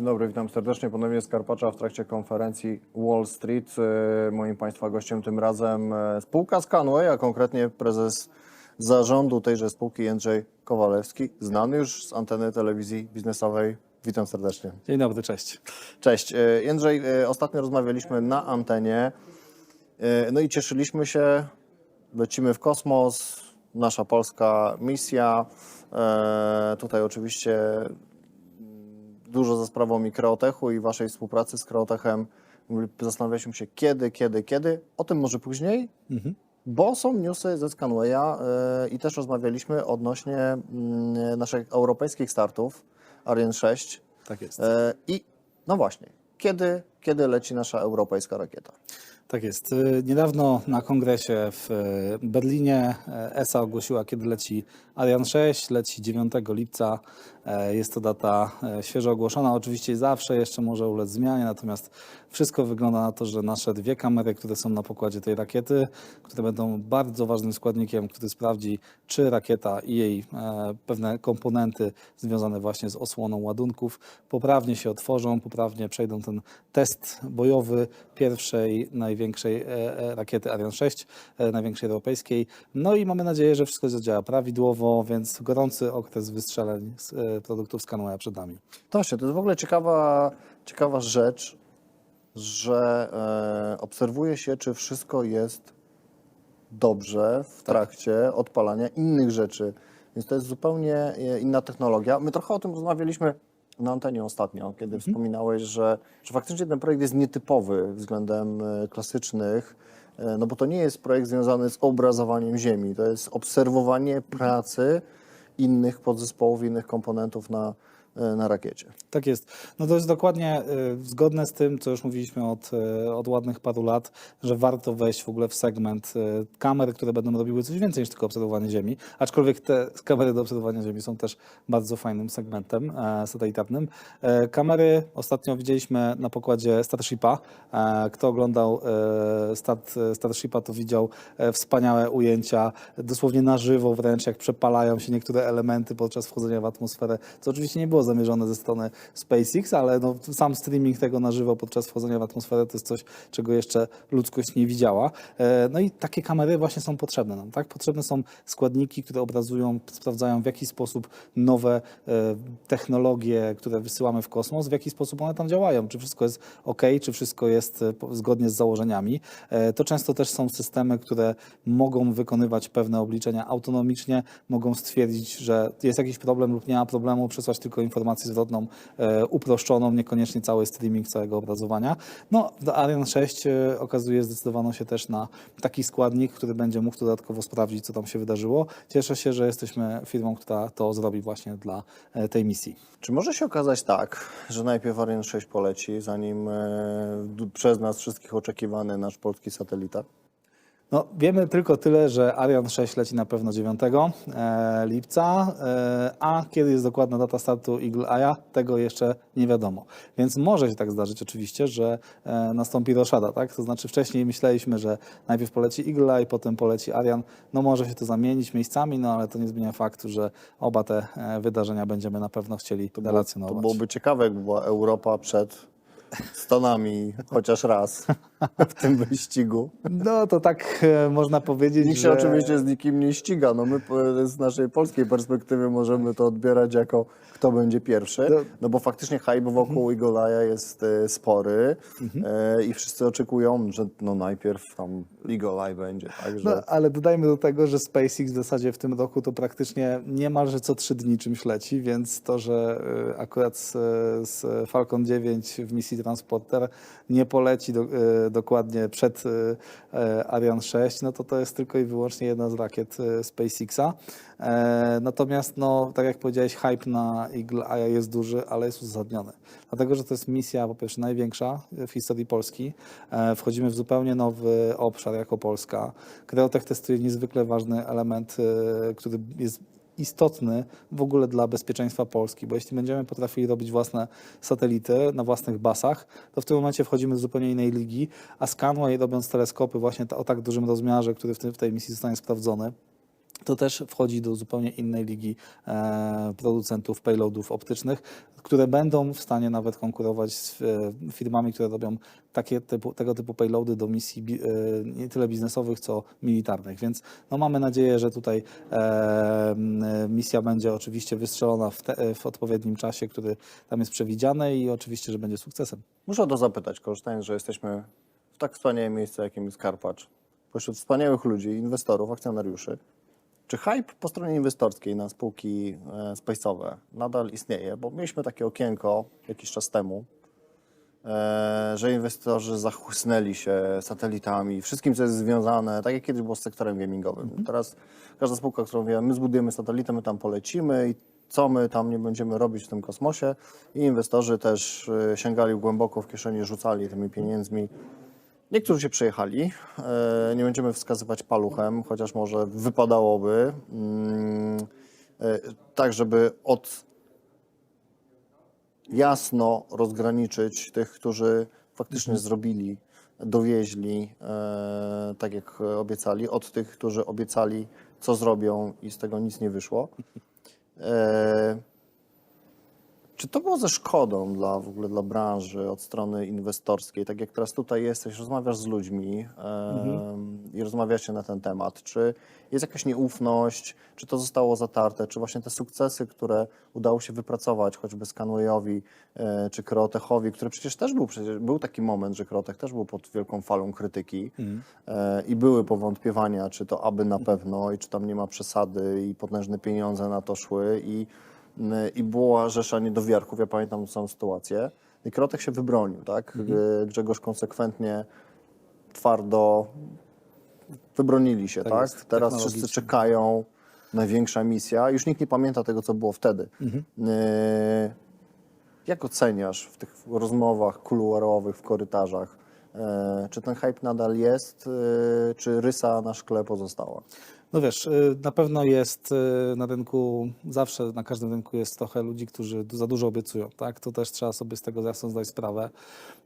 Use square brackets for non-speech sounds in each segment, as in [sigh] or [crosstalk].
Dzień dobry, witam serdecznie. Ponownie z Karpacza w trakcie konferencji Wall Street. E, Moim Państwa gościem tym razem e, spółka Scanway, a konkretnie prezes zarządu tejże spółki Jędrzej Kowalewski, znany już z anteny telewizji biznesowej. Witam serdecznie. Dzień dobry, cześć. Cześć. E, Jędrzej, ostatnio rozmawialiśmy na antenie, no i cieszyliśmy się, lecimy w kosmos, nasza polska misja. Tutaj oczywiście dużo za sprawą mi Kreotechu i waszej współpracy z Kreotechem. Zastanawialiśmy się kiedy, kiedy, kiedy. O tym może później, bo są newsy ze Scanwaya e, i też rozmawialiśmy odnośnie mm, naszych europejskich startów Ariane 6. Tak jest. E, I no właśnie, kiedy, kiedy leci nasza europejska rakieta? Tak jest. Y, Niedawno na kongresie w y, Berlinie e, ESA ogłosiła, kiedy leci Ariane 6. Leci 9 lipca. Jest to data świeżo ogłoszona. Oczywiście zawsze jeszcze może ulec zmianie, natomiast wszystko wygląda na to, że nasze dwie kamery, które są na pokładzie tej rakiety, które będą bardzo ważnym składnikiem, który sprawdzi, czy rakieta i jej pewne komponenty związane właśnie z osłoną ładunków poprawnie się otworzą, poprawnie przejdą ten test bojowy pierwszej, największej e, e, rakiety Ariane 6, e, największej europejskiej. No i mamy nadzieję, że wszystko zadziała prawidłowo, więc gorący okres wystrzeleń z produktów Scanwaya przed nami. To właśnie, to jest w ogóle ciekawa, ciekawa rzecz, że e, obserwuje się, czy wszystko jest dobrze w trakcie odpalania innych rzeczy. Więc to jest zupełnie inna technologia. My trochę o tym rozmawialiśmy na antenie ostatnio, kiedy wspominałeś, że, że faktycznie ten projekt jest nietypowy względem e, klasycznych, e, no bo to nie jest projekt związany z obrazowaniem Ziemi, to jest obserwowanie pracy innych podzespołów, innych komponentów na, na rakiecie. Tak jest. No to jest dokładnie y, zgodne z tym, co już mówiliśmy od, y, od ładnych paru lat, że warto wejść w ogóle w segment kamer, które będą robiły coś więcej niż tylko obserwowanie Ziemi. Aczkolwiek te [laughs] kamery do obserwowania Ziemi są też bardzo fajnym segmentem e, satelitarnym. E, kamery ostatnio widzieliśmy na pokładzie Starshipa. E, kto oglądał e, start e, Starshipa, to widział e, wspaniałe ujęcia, dosłownie na żywo wręcz, jak przepalają się niektóre elementy podczas wchodzenia w atmosferę, co oczywiście nie było zamierzone ze strony SpaceX, ale no, sam streaming tego na żywo podczas wchodzenia w atmosferę to jest coś, czego jeszcze ludzkość nie widziała. E, No i takie kamery właśnie są potrzebne nam, tak? Potrzebne są składniki, które obrazują, sprawdzają w jaki sposób nowe e, technologie, które wysyłamy w kosmos, w jaki sposób one tam działają, czy wszystko jest ok, czy wszystko jest e, zgodnie z założeniami. To często też są systemy, które mogą wykonywać pewne obliczenia autonomicznie, mogą stwierdzić, że jest jakiś problem lub nie ma problemu, przesłać tylko informację zwrotną e, uproszczoną, niekoniecznie cały streaming całego obrazowania. No, w Ariane 6 e, okazuje zdecydowano się też na taki składnik, który będzie mógł dodatkowo sprawdzić, co tam się wydarzyło. Cieszę się, że jesteśmy firmą, która to zrobi właśnie dla e, tej misji. Czy może się okazać tak, że najpierw Ariane 6 poleci, zanim przez nas wszystkich oczekiwany nasz polski satelita? No, wiemy tylko tyle, że Ariane 6 leci na pewno 9 e, lipca, e, a kiedy jest dokładna data startu Eagle Eye'a, tego jeszcze nie wiadomo. Więc może się tak zdarzyć oczywiście, że e, nastąpi roszada, tak? To znaczy wcześniej myśleliśmy, że najpierw poleci Eagle Eye, potem poleci Ariane. No może się to zamienić miejscami, no ale to nie zmienia faktu, że oba te wydarzenia będziemy na pewno chcieli To relacjonować. byłoby ciekawe, jakby była Europa przed Stanami [laughs] chociaż raz w tym wyścigu. No to tak e, można powiedzieć, Nikt się że... oczywiście z nikim nie ściga. No my z naszej polskiej perspektywy możemy to odbierać jako kto będzie pierwszy. No. No bo faktycznie hype wokół Eagle Eye'a jest e, spory e, i wszyscy oczekują, że no najpierw tam Eye będzie. Także No, ale dodajmy do tego, że SpaceX w zasadzie w tym roku to praktycznie niemalże co trzy dni czymś leci, więc to, że akurat z, Falcon 9 w misji Transporter nie poleci do, dokładnie przed e, e, Ariane 6, no to to jest tylko i wyłącznie jedna z rakiet e, SpaceXa. E, Natomiast, no, tak jak powiedziałeś, hype na Eagle Eye jest duży, ale jest uzasadniony. Dlatego, że to jest misja po pierwsze największa w historii Polski. E, Wchodzimy w zupełnie nowy obszar jako Polska. Kreotech testuje niezwykle ważny element, e, który jest istotny w ogóle dla bezpieczeństwa Polski, bo jeśli będziemy potrafili robić własne satelity na własnych basach, to w tym momencie wchodzimy do zupełnie innej ligi, a Scanway robiąc teleskopy właśnie o tak dużym rozmiarze, który w tej misji zostanie sprawdzony, to też wchodzi do zupełnie innej ligi e, producentów payloadów optycznych, które będą w stanie nawet konkurować z e, firmami, które robią takie typu, tego typu payloady do misji e, nie tyle biznesowych, co militarnych. Więc no, mamy nadzieję, że tutaj misja będzie oczywiście wystrzelona w, te, w odpowiednim czasie, który tam jest przewidziany i oczywiście, że będzie sukcesem. Muszę o to zapytać, korzystając, że jesteśmy w tak wspaniałym miejscu, jakim jest Karpacz, pośród wspaniałych ludzi, inwestorów, akcjonariuszy. Czy hype po stronie inwestorskiej na spółki e, space'owe nadal istnieje? Bo mieliśmy takie okienko jakiś czas temu, e, że inwestorzy zachłysnęli się satelitami, wszystkim, co jest związane, tak jak kiedyś było z sektorem gamingowym. Teraz każda spółka, którą wie, my zbudujemy satelitę, my tam polecimy i co my tam nie będziemy robić w tym kosmosie. I inwestorzy też e, sięgali głęboko w kieszeni, rzucali tymi pieniędzmi. Niektórzy się przejechali. E, Nie będziemy wskazywać paluchem, chociaż może wypadałoby. mm, e, Tak, żeby od jasno rozgraniczyć tych, którzy faktycznie zrobili, dowieźli, e, tak jak obiecali, od tych, którzy obiecali, co zrobią i z tego nic nie wyszło. Czy to było ze szkodą dla w ogóle dla branży od strony inwestorskiej? Tak jak teraz tutaj jesteś, rozmawiasz z ludźmi em, i rozmawiacie na ten temat. Czy jest jakaś nieufność? Czy to zostało zatarte? Czy właśnie te sukcesy, które udało się wypracować, choćby Scanwayowi e, czy Kreotechowi, który przecież też był, przecież był taki moment, że Kreotech też był pod wielką falą krytyki e, i były powątpiewania, czy to aby na pewno i czy tam nie ma przesady i potężne pieniądze na to szły i i była rzesza niedowiarków, ja pamiętam tą sytuację. I Krotek się wybronił, tak? G- Grzegorz konsekwentnie, twardo wybronili się, Tak tak? Teraz wszyscy czekają, największa misja. Już nikt nie pamięta tego, co było wtedy. E, Jak oceniasz w tych rozmowach kuluarowych, w korytarzach, e, czy ten hype nadal jest, czy rysa na szkle pozostała? No wiesz, y, na pewno jest y, na rynku, zawsze na każdym rynku jest trochę ludzi, którzy za dużo obiecują, tak? To też trzeba sobie z tego jasno zdać sprawę.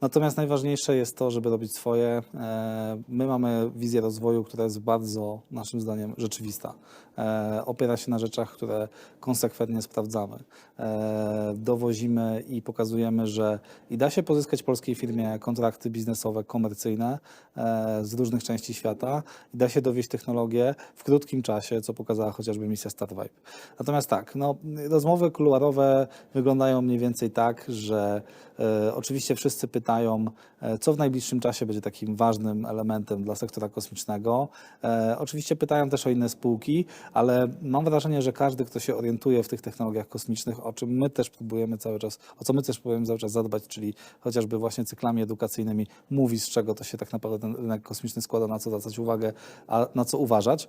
Natomiast najważniejsze jest to, żeby robić swoje. E, My mamy wizję rozwoju, która jest bardzo, naszym zdaniem, rzeczywista. E, Opiera się na rzeczach, które konsekwentnie sprawdzamy. E, Dowozimy i pokazujemy, że i da się pozyskać polskiej firmie kontrakty biznesowe, komercyjne z różnych części świata i da się dowieść technologię w krótkim czasie, co pokazała chociażby misja StarVibe. Natomiast tak, no, rozmowy kuluarowe wyglądają mniej więcej tak, że e, oczywiście wszyscy pytają, e, co w najbliższym czasie będzie takim ważnym elementem dla sektora kosmicznego. E, oczywiście pytają też o inne spółki, ale mam wrażenie, że każdy, kto się orientuje w tych technologiach kosmicznych, o czym my też próbujemy cały czas, o co my też próbujemy cały czas zadbać, czyli chociażby właśnie cyklami edukacyjnymi, mówi z czego to się tak naprawdę ten rynek kosmiczny składa, na co zwracać uwagę, a na co uważać,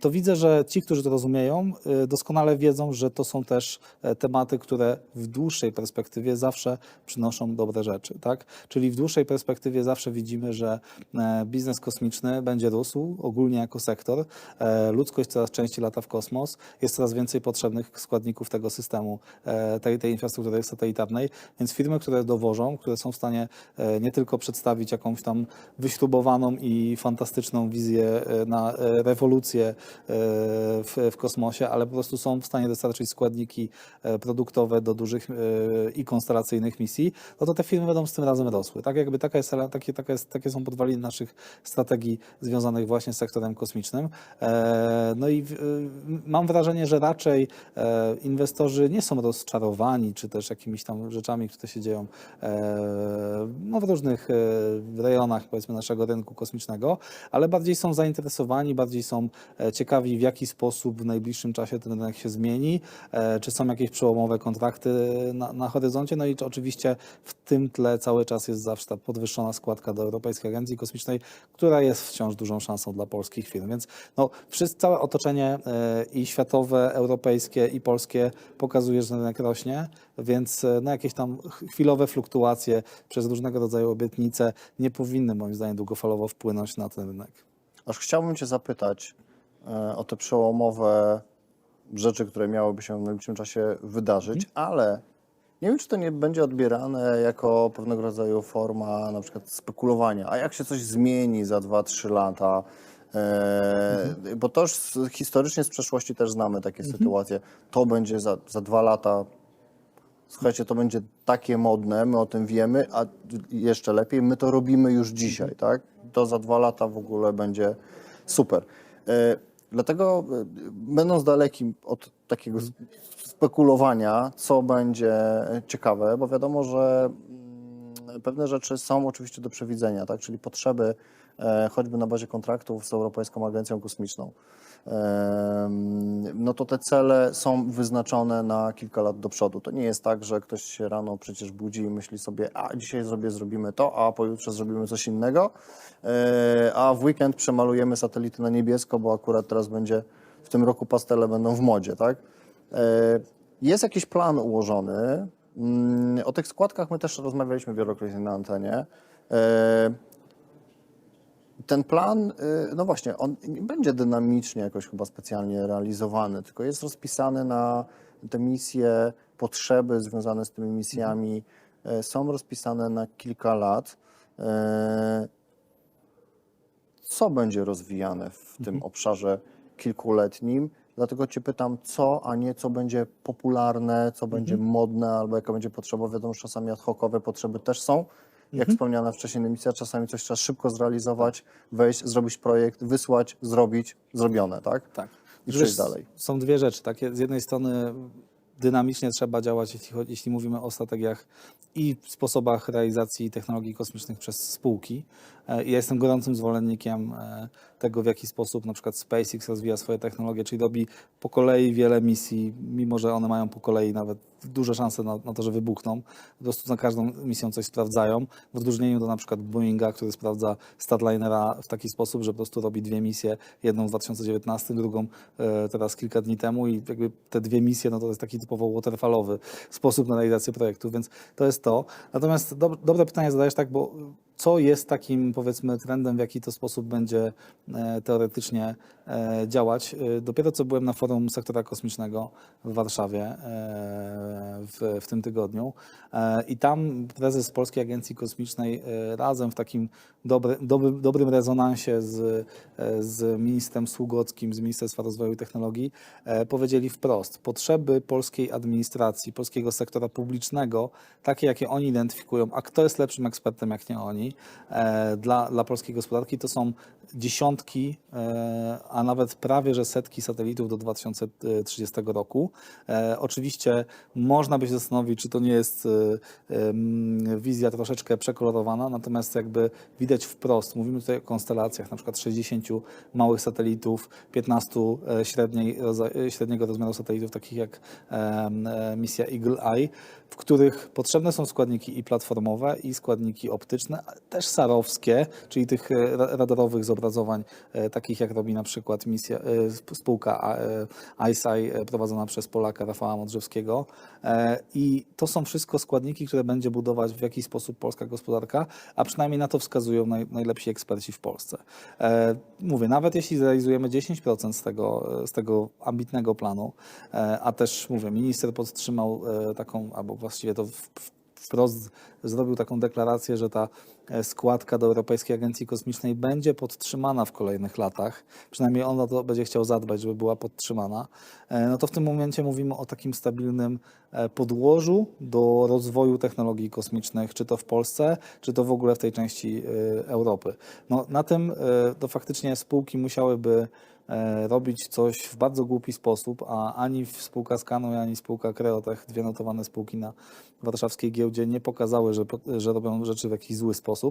to widzę, że ci, którzy to rozumieją, e, doskonale wiedzą, że to są też e, tematy, które w dłuższej perspektywie zawsze przynoszą dobre rzeczy, tak? Czyli w dłuższej perspektywie zawsze widzimy, że e, biznes kosmiczny będzie rósł ogólnie jako sektor. E, Ludzkość coraz częściej lata w kosmos, jest coraz więcej potrzebnych składników tego systemu, e, tej, tej infrastruktury satelitarnej, więc firmy, które dowożą, które są w stanie e, nie tylko przedstawić jakąś tam wyśrubowaną i fantastyczną wizję e, na e, rewolucję e, w, w kosmosie, ale po prostu są w stanie dostarczyć składniki e, produktowe do dużych e, i konstelacyjnych misji, no to te firmy będą z tym razem rosły. Tak jakby taka jest, takie, taka jest, takie są podwaliny naszych strategii związanych właśnie z sektorem kosmicznym. No i mam wrażenie, że raczej inwestorzy nie są rozczarowani, czy też jakimiś tam rzeczami, które się dzieją no, w różnych rejonach powiedzmy naszego rynku kosmicznego, ale bardziej są zainteresowani, bardziej są e, ciekawi, w jaki sposób w najbliższym czasie ten rynek się zmieni, e, czy są jakieś przełomowe kontrakty na, na horyzoncie. No i czy oczywiście w tym tle cały czas jest zawsze ta podwyższona składka do Europejskiej Agencji Kosmicznej, która jest wciąż dużą szansą dla polskich firm. Więc no, wszyscy, całe otoczenie e, i światowe, europejskie i polskie pokazuje, że rynek rośnie, więc no, jakieś tam ch- chwilowe fluktuacje przez różnego rodzaju obietnice nie powinny moim zdaniem długofalowo wpłynąć na ten rynek. Aż chciałbym Cię zapytać e, o te przełomowe rzeczy, które miałyby się w najbliższym czasie wydarzyć, ale nie wiem, czy to nie będzie odbierane jako pewnego rodzaju forma na przykład spekulowania. A jak się coś zmieni za 2-3 lata? E, Bo to już historycznie z przeszłości też znamy takie sytuacje. To będzie za, za dwa lata Słuchajcie, to będzie takie modne, my o tym wiemy, a jeszcze lepiej, my to robimy już dzisiaj, tak? To za dwa lata w ogóle będzie super. E, dlatego, e, będąc dalekim od takiego spekulowania, co będzie ciekawe, bo wiadomo, że pewne rzeczy są oczywiście do przewidzenia, tak? Czyli potrzeby e, choćby na bazie kontraktów z Europejską Agencją Kosmiczną. No to te cele są wyznaczone na kilka lat do przodu. To nie jest tak, że ktoś się rano przecież budzi i myśli sobie, a dzisiaj zrobimy to, a pojutrze zrobimy coś innego, e, a w weekend przemalujemy satelity na niebiesko, bo akurat teraz będzie, w tym roku pastele będą w modzie, tak? E, Jest jakiś plan ułożony. Mm, O tych składkach my też rozmawialiśmy wielokrotnie na antenie. E, ten plan, y, no właśnie, on nie będzie dynamicznie jakoś chyba specjalnie realizowany, tylko jest rozpisany na te misje, potrzeby związane z tymi misjami y, są rozpisane na kilka lat. Co będzie rozwijane w tym obszarze kilkuletnim? Dlatego Cię pytam, co, a nie co będzie popularne, co będzie modne, albo jaka będzie potrzeba. Wiadomo, że czasami ad hocowe potrzeby też są, jak wspomniana wcześniej misja, czasami coś trzeba szybko zrealizować, wejść, zrobić projekt, wysłać, zrobić, zrobione, tak? Tak. I przejść dalej. Są dwie rzeczy. Takie, z jednej strony dynamicznie trzeba działać, jeśli, jeśli mówimy o strategiach i sposobach realizacji technologii kosmicznych przez spółki. E, Ja jestem gorącym zwolennikiem e, tego, w jaki sposób na przykład SpaceX rozwija swoje technologie, czyli robi po kolei wiele misji, mimo że one mają po kolei nawet duże szanse na, na to, że wybuchną. Po prostu za każdą misją coś sprawdzają, w odróżnieniu do na przykład Boeinga, który sprawdza Starlinera w taki sposób, że po prostu robi dwie misje, jedną w 2019, drugą e, teraz kilka dni temu i jakby te dwie misje, no to jest taki typowo waterfallowy sposób na realizację projektu, więc to jest to. Natomiast dob dobre pytanie zadajesz tak, bo co jest takim powiedzmy trendem, w jaki to sposób będzie e, teoretycznie e, działać. E, Dopiero co byłem na forum sektora kosmicznego w Warszawie w, w tym tygodniu i tam prezes Polskiej Agencji Kosmicznej razem w takim dobry, dobry, dobrym rezonansie z, z ministrem Sługockim z Ministerstwa Rozwoju i Technologii powiedzieli wprost, potrzeby polskiej administracji, polskiego sektora publicznego, takie jakie oni identyfikują, a kto jest lepszym ekspertem jak nie oni, e, dla, dla polskiej gospodarki, to są dziesiątki, e, a nawet prawie że setki satelitów do 2030 roku. E, Oczywiście można by się zastanowić, czy to nie jest wizja troszeczkę przekolorowana, natomiast jakby widać wprost, mówimy tutaj o konstelacjach, na przykład 60 małych satelitów, 15 e, średniej, średniego rozmiaru satelitów, takich jak misja Eagle Eye, w których potrzebne są składniki i platformowe, i składniki optyczne, też sarowskie, czyli tych e, ra- radarowych zobrazowań, e, takich jak robi na przykład misja, e, sp- spółka ISAI prowadzona przez Polaka Rafała Modrzewskiego. I to są wszystko składniki, które będzie budować w jakiś sposób polska gospodarka, a przynajmniej na to wskazują naj, najlepsi eksperci w Polsce. Mówię, nawet jeśli zrealizujemy 10% z tego, z tego ambitnego planu, a też mówię, minister podtrzymał taką, albo właściwie to wprost zrobił taką deklarację, że ta składka do Europejskiej Agencji Kosmicznej będzie podtrzymana w kolejnych latach. Przynajmniej on o to będzie chciał zadbać, żeby była podtrzymana. E, No to w tym momencie mówimy o takim stabilnym e, podłożu do rozwoju technologii kosmicznych, czy to w Polsce, czy to w ogóle w tej części e, Europy. No, na tym e, to faktycznie spółki musiałyby e, robić coś w bardzo głupi sposób, a ani spółka Skanuj, ani spółka Kreotech, dwie notowane spółki na warszawskiej giełdzie nie pokazały, że, że robią rzeczy w jakiś zły sposób,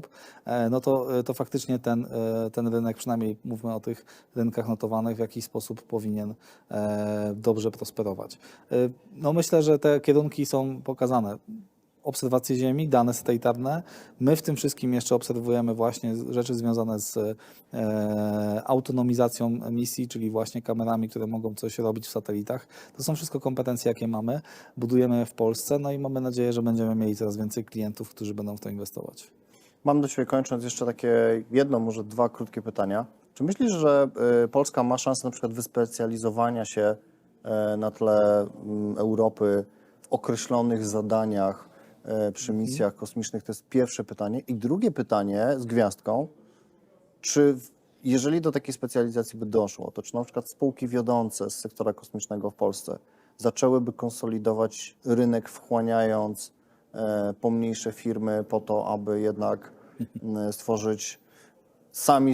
e, no to, e, to faktycznie ten, e, ten rynek, przynajmniej mówmy o tych rynkach notowanych, w jakiś sposób powinien dobrze prosperować. No myślę, że te kierunki są pokazane obserwacje Ziemi, dane satelitarne. My w tym wszystkim jeszcze obserwujemy właśnie rzeczy związane z e, autonomizacją misji, czyli właśnie kamerami, które mogą coś robić w satelitach. To są wszystko kompetencje, jakie mamy. Budujemy je w Polsce, no i mamy nadzieję, że będziemy mieli coraz więcej klientów, którzy będą w to inwestować. Mam do Ciebie kończąc jeszcze takie jedno, może dwa krótkie pytania. Czy myślisz, że y, Polska ma szansę na przykład wyspecjalizowania się y, na tle mm, Europy w określonych zadaniach y, przy misjach kosmicznych? To jest pierwsze pytanie. I drugie pytanie z gwiazdką. Czy jeżeli do takiej specjalizacji by doszło, to czy na przykład spółki wiodące z sektora kosmicznego w Polsce zaczęłyby konsolidować rynek, wchłaniając e, pomniejsze firmy po to, aby jednak stworzyć sami,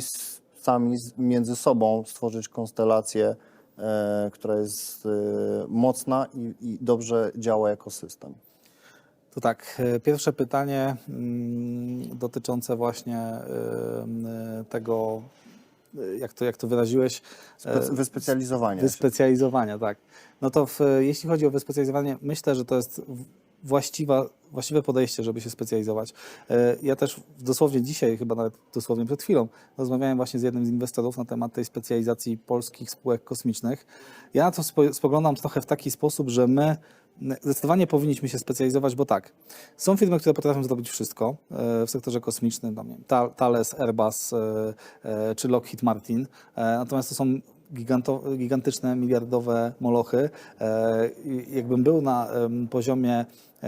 sami między sobą stworzyć konstelację, e, która jest e, mocna i, i dobrze działa jako system. To tak, e, pierwsze pytanie mm, dotyczące właśnie e, e, tego, e, jak to, jak to wyraziłeś, Spe- wyspecjalizowania. Wyspecjalizowania, tak. No to w, jeśli chodzi o wyspecjalizowanie, myślę, że to jest właściwa, właściwe podejście, żeby się specjalizować. E, Ja też dosłownie dzisiaj, chyba nawet dosłownie przed chwilą, rozmawiałem właśnie z jednym z inwestorów na temat tej specjalizacji polskich spółek kosmicznych. Ja na to spo, spoglądam trochę w taki sposób, że my zdecydowanie powinniśmy się specjalizować, bo tak, są firmy, które potrafią zrobić wszystko e, w sektorze kosmicznym, tam, nie wiem, Thales, Airbus e, e, czy Lockheed Martin, natomiast to są gigantyczne, miliardowe molochy. Jakbym był na poziomie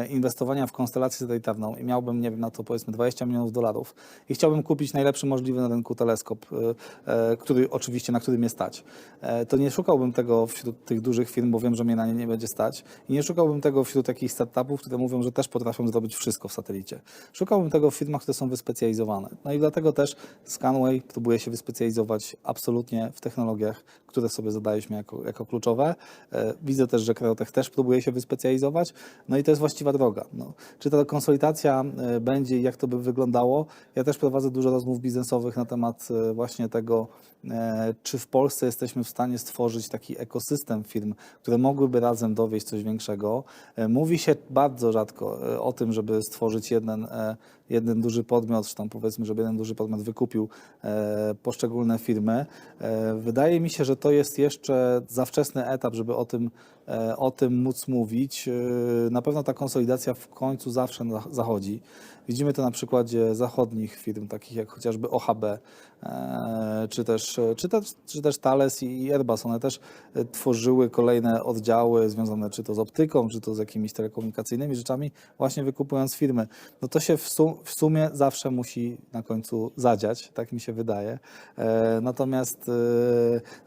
inwestowania w konstelację satelitarną i miałbym, nie wiem, na to powiedzmy 20 milionów dolarów i chciałbym kupić najlepszy możliwy na rynku teleskop, e, e, który oczywiście, na który mnie stać, e, to nie szukałbym tego wśród tych dużych firm, bo wiem, że mnie na nie nie będzie stać i nie szukałbym tego wśród takich startupów, które mówią, że też potrafią zrobić wszystko w satelicie. Szukałbym tego w firmach, które są wyspecjalizowane. No i dlatego też Scanway próbuje się wyspecjalizować absolutnie w technologiach, które sobie zadaliśmy jako, jako kluczowe. E, Widzę też, że Kreotech też próbuje się wyspecjalizować. No i to jest właściwa droga. No, czy ta konsolidacja e, będzie i jak to by wyglądało? Ja też prowadzę dużo rozmów biznesowych na temat e, właśnie tego, e, czy w Polsce jesteśmy w stanie stworzyć taki ekosystem firm, które mogłyby razem dowieść coś większego. Mówi się bardzo rzadko o tym, żeby stworzyć jeden, jeden duży podmiot, czy tam powiedzmy, żeby jeden duży podmiot wykupił e, poszczególne firmy. E, Wydaje mi się, że to jest jeszcze za wczesny etap, żeby o tym, e, o tym móc mówić. Na pewno ta konsolidacja w końcu zawsze zachodzi. Widzimy to na przykładzie zachodnich firm, takich jak chociażby OHB, e, czy też, czy też, czy też Thales i Airbus. One też e, tworzyły kolejne oddziały związane czy to z optyką, czy to z jakimiś telekomunikacyjnymi rzeczami, właśnie wykupując firmy. No to się w, sum, w sumie zawsze musi na końcu zadziać, tak mi się wydaje. E, Natomiast,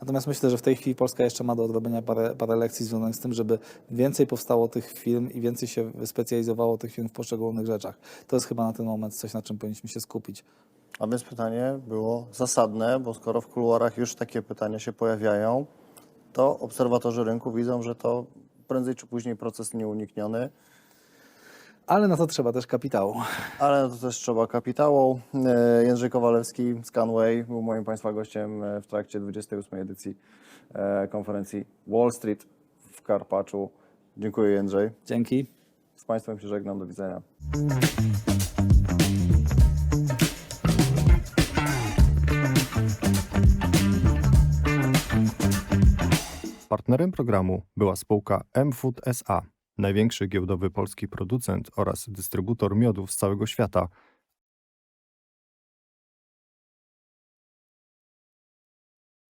natomiast myślę, że w tej chwili Polska jeszcze ma do odrobienia parę, parę lekcji związanych z tym, żeby więcej powstało tych firm i więcej się specjalizowało tych firm w poszczególnych rzeczach. To jest chyba na ten moment coś, na czym powinniśmy się skupić. A więc pytanie było zasadne, bo skoro w kuluarach już takie pytania się pojawiają, to obserwatorzy rynku widzą, że to prędzej czy później proces nieunikniony, Ale na to trzeba też kapitału. ale to też trzeba kapitału. E, Jędrzej Kowalewski, Scanway, był moim Państwa gościem e, w trakcie 28. edycji e, konferencji Wall Street w Karpaczu. Dziękuję Jędrzej. Dzięki. Z Państwem się żegnam, do widzenia. Partnerem programu była spółka M-Food SA, największy giełdowy polski producent oraz dystrybutor miodów z całego świata –